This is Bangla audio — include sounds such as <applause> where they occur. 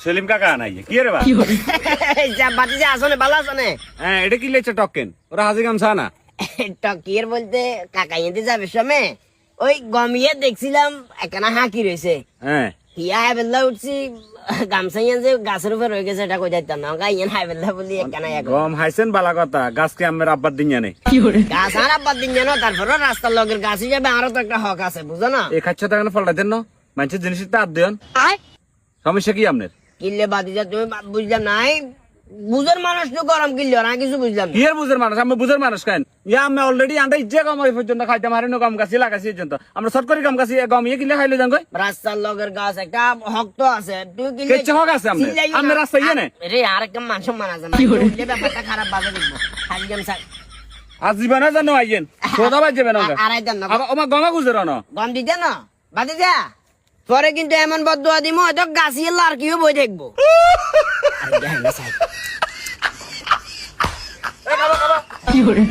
সেলিম কাকা নাই। কি রে বা? যা বাতি যে আসনে ভালো আসনে। হ্যাঁ এটা কি লেছে টকেন ওরা হাজি গামছা না? টকির বলতে কাকা ইয়েতে যাবে সময় ওই গমিয়ে দেখছিলাম একখানা হাঁকি রয়েছে হ্যাঁ। হিয়া হাইবেল্লা উঠছি গামছা ইয়ান যে গাছের উপর রয়ে গেছে এটা কই যাইতাম না? গা ইয়ান হাইবেল্লা বলি একখানা এক। গম হাইছেন বালা কথা গাছ গাছকে আমের আব্বার দিন জানে? গাছ আর আব্বার দিন জানো তারপরে রাস্তার লগের গাছ হিসাবে আরও তো একটা হক আছে বুঝো না? এই খাচ্ছে তো এখানে পাল্টাই দেন না? মানুষের জিনিস তো আর দেন সমস্যা কি আপনার কিনলে বাদি যা তুমি বুঝলাম নাই। বুঝের মানুষ তো গরম কিনলে না কিছু বুঝলাম না। কি এর বুঝের মানুষ আমি বুঝের মানুষ কেন? ইয়া আমি অলরেডি আন্দাই যে গম এই পর্যন্ত খাইতাম হারিনো গম গাছি লাগাছি এই পর্যন্ত। আমরা শর্ট করে গম গাছি গম ইয়ে কিনলে খাইলে কই রাস্তার লগের গাছ একটা হক তো আছে। তুই কিনলে কেচ্ছে হক আছে না। আপনার রাস্তা ইয়ে নে? রে আর একটা মান সম্মান আছে না? উঠলে ব্যাপারটা খারাপ বাজে দেখব। খালি যেন সা- আজ জীবনে জানো আইয়েন। সোদা বাজ যাবেন আ- আড়াই না। আমার গঙ্গা গুজর না গম দিতে না? বাদে যা পরে কিন্তু এমন বদুয়া দিব হয়তো গাছিয়ে লার্কিও বই দেখব <laughs> কি দেখ না সাই। রে,